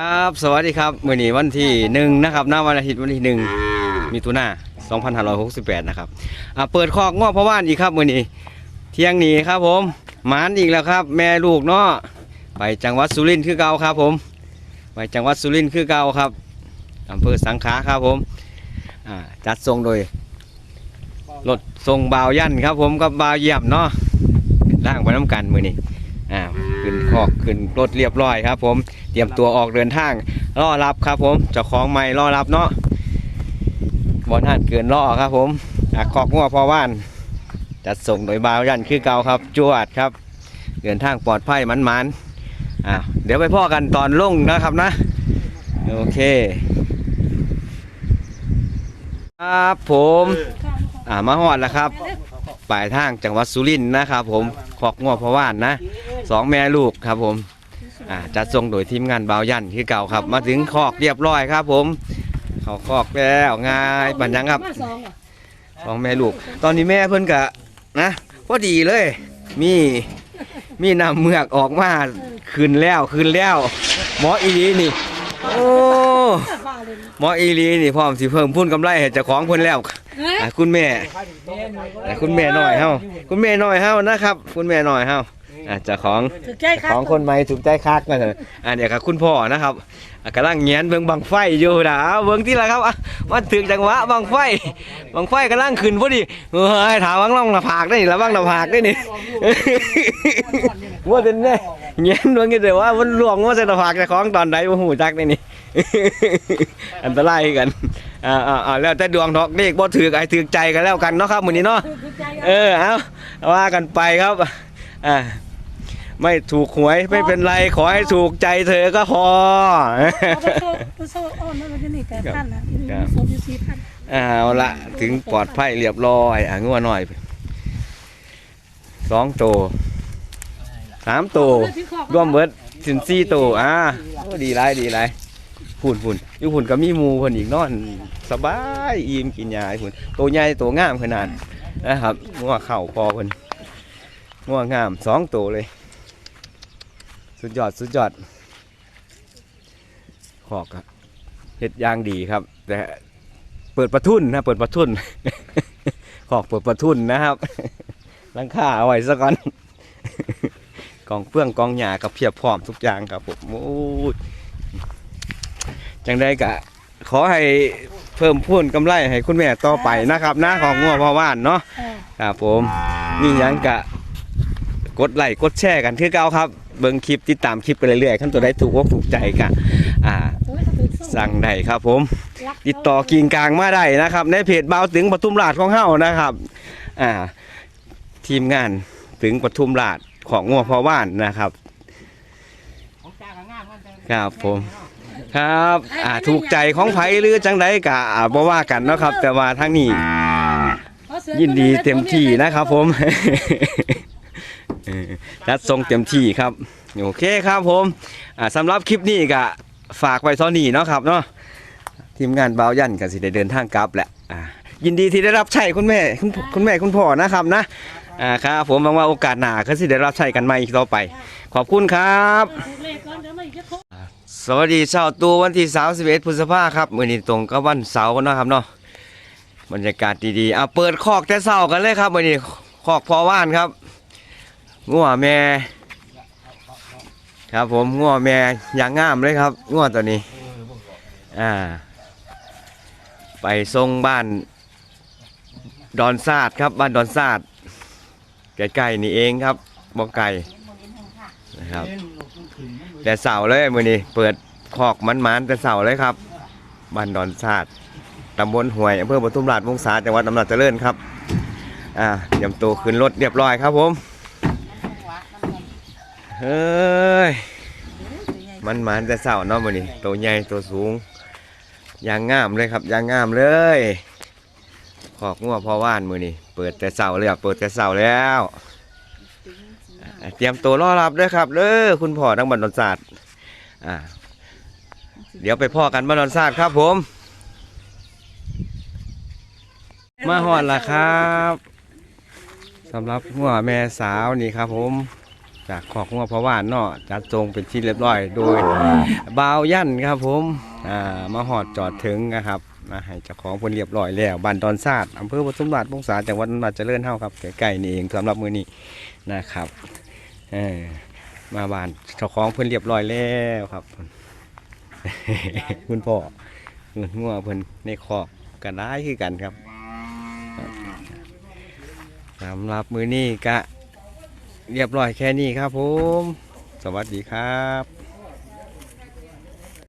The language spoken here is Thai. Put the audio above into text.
ครับ สวัสดีครับมื่อนี้วันที่หนึ่งนะครับหน้าวันอาทิตย์วันที่หนึ่งมีตุนา2568 นะครับอ่าเปิดคอกง้อพะว่านอีกครับมื่อนี้เที่ยงนี้ครับผมหมานอีกแล้วครับ แม่ลูกเนาะไปจังหวัดสุรินทร์คือเก่าครับผม ไปจังหวัดสุรินทร์คือเก่าครับอำเภอสังขาครับผมอ่าจัดทรงโดยรถทรงบาวยันครับ ผมกับบาวเยี่ยมเนาะล่างไปน้ำกันมือนี้อ่าขึ้นคอกขึ้นรถเรียบร้อยครับ ผม เตรียมตัวออกเดินทางรอรับครับผมเจ้าของไม่รอรับเนาะบอลหันเกินรอครับผมอะคอกงัวพอว่านจัดส่งโดยบาวยันคือเก่าครับ จวดครับ เดินทางปลอดภัยมันมันๆอ่าเดี๋ยวไปพ่อกันตอนลงนะครับนะ โอเค ครับผมอ่ามาฮอดแล้วครับปลายทางจังหวัดสุรินทร์นะครับผมคอกงัวพะว่านนะสองแม่ลูกครับผม อ่าจัดส่งโดยทีมงานบาวยันคือเก่าครับ มาถึงคอกเรียบร้อยครับ ผม เขาคอกแล้วง่ายปัญญังครับ มาสองเหรอสองแม่ลูก ตอนนี้แม่เพิ่นกะนะพอดีเลย มีมีน้ำเมือกออกมาขึ้นแล้วขึ้นแล้ว หมออีหลีนี่ โอ้บ้าเลยหมออีหลีนี่พร้อมสิเพิ่มพูนกำไรให้เจ้าของเพิ่นแล้วเฮ้ยอะคุณแม่อะคุณแม่หน่อยเฮาคุณแม่หน่อยเฮานะครับ คุณแม่หน่อยเฮา อะเจ้าของถึกใจครับของคนใหม่ถูกใจคักมาเถอะอะเดี๋ยวกับคุณพ่อนะครับอะกำลังเงียนเบิ่งบังไฟอยู่นะเอาเบิ่งที่ละครับอะมาถึงจังหวะบังไฟบังไฟกำลังขึ้นพอดีเฮ้ยถามวังล่องหน้าผากได้นี่ระวังหน้าผากได้นี่ ว่าเป็นแน่เงียนเบิ่งกันเดี๋ยวว่ามันหลวงว่าใส่หน้าผากเจ้าของตอนใดบ่ฮู้จักได้นี่ อันตรายกันอ่าอ่าอ่าแล้วแต่ดวงดอกเลขบ่ถือไอ้ถือใจกันแล้วกันเนาะครับมื้อนี้เนาะถึกใจเออ เอาว่ากันไปครับ อ่า ไม่ถูกหวยไม่เป็นไรขอให้ถูกใจเธอก็พอเอาไปโซ่ไปโซ่อ้อนนั่นมันจะนี่แปดพันนะนี่ครับโซ่ที่สี่พันเอาละถึงปลอดภัยเรียบร้อยอะงัวหน่อยสองตัวสามตัวร่วมเบิดถึงสี่ตัวอ่าโอ้ดีไรดีไรพุ่นพุ่นอยู่พุ่นก็มีหมูเพิ่นอีกนอน สบายอิ่มกินยาพุ่นตัวใหญ่ตัวงามขนาดนะครับงัวเข่าพอเพิ่นงัวงามสองตัวเลย สุดยอดสุดยอดขอกครับเห็ดยางดีครับ แต่เปิดประทุนนะเปิดประทุนขอกเปิดประทุนนะครับลังค่าเอาไว้ซะก่อนกองเปื้องกองหยากับเพียบพร้อมทุกอย่างครับผมโอ้จังได้กะ ขอให้เพิ่มพูนกำไรให้คุณแม่ต่อไปนะครับนะของงัวพ่อว่านเนาะครับผมมีหยังกะ กดไลค์กดแชร์กันคือเก่าครับ เบิ่งคลิปติดตามคลิปไปเรื่อยๆขั้นตัวได้ถูกอกถูกใจกะอ่าโอ้ยเขาถึกโซ่สั่งได้ครับผมรักติดต่อกิ่งกลางมาได้นะครับ ในเพจเบาถึงปทุมราชของเฮานะครับอ่าทีมงานถึงปทุมราชของงัวพอว่านนะครับ ครับผมครับอ่าถูกใจของไผหรือจังไดกะอ่าบ่ว่ากันเนาะครับ แต่ว่าทั้งนี้เอาเสือยินดีเต็มที่นะครับผม เออจัดทรงเต็มที่ครับ โอเคครับผมอ่าสำหรับคลิปนี้ก็ฝากไว้เท่านี้เนาะครับเนาะทีมงานบ่าวยันก็สิได้เดินทางกลับแหละอ่ายินดีที่ได้รับใช้คุณแม่คุณคุณแม่คุณพ่อนะครับนะอ่าครับผมหวังว่าโอกาสหน้าก็สิได้รับใช้กันใหม่อีกต่อไป ขอบคุณครับ เลขก่อนเดี๋ยวไม่จะโทรสวัสดีเช้าตูวันที่31พฤษภาครับมื้อนี้ตรงกับวันเสาร์เนาะครับเนาะบรรยากาศดีๆอะเปิดคอกแต่เช้ากันเลยครับมื้อนี้คอกพอว่านครับ งัวแม่ ครับผมงัวแม่อย่างงามเลยครับงัวตัวนี้ อ่า ไปทรงบ้านดอนซาดครับบ้านดอนซาดใกล้ๆนี่เองครับบ่ไกลนะครับ แต่เสาเลยมือนี้เปิดคอกมันๆแต่เสาเลยครับบ้านดอนชาติตำบลห้วยอำเภอปทุมราชวงศาจังหวัดอำนาจเจริญครับ อ่าเตรียมตัวขึ้นรถเรียบร้อยครับผม เฮ้ย มันมันแต่เสาเนาะมือนี้ตัวใหญ่ตัวสูงยางงามเลยครับยางงามเลยขอกงัวพอว่านมือนี้เปิดแต่เสาเลยอะเปิดแต่เสาแล้วอ่าเตรียมตัวรอรับด้วยครับเด้อคุณพ่อทั้งบันดอนศาสตร์อ่าเดี๋ยวไปพ่อกันบันดอนศาสตร์ครับผม มาหอดละครับสำหรับหัวแม่สาวนี่ครับผม จากขอกงัวพะว่านเนาะจัดทรงเป็นที่เรียบร้อย โดยบ่าวยันครับผมอ่ามาหอดจอดถึงนะครับมาให้เจ้าของเพิ่นเรียบร้อยแล้วบ้านดอนซาดอำเภอปทุมราชวงศาจังหวัดนนทเจริญเฮาครับใกล้ๆนี่เองสำหรับมื้อนี้นะครับเออมาบ้านเจ้าของเพิ่นเรียบร้อยแล้วครับ คุณพ่องัวเพิ่นในคอกก็ได้คือกันครับสำหรับมือนี้ก็ เรียบร้อยแค่นี้ครับผม สวัสดีครับ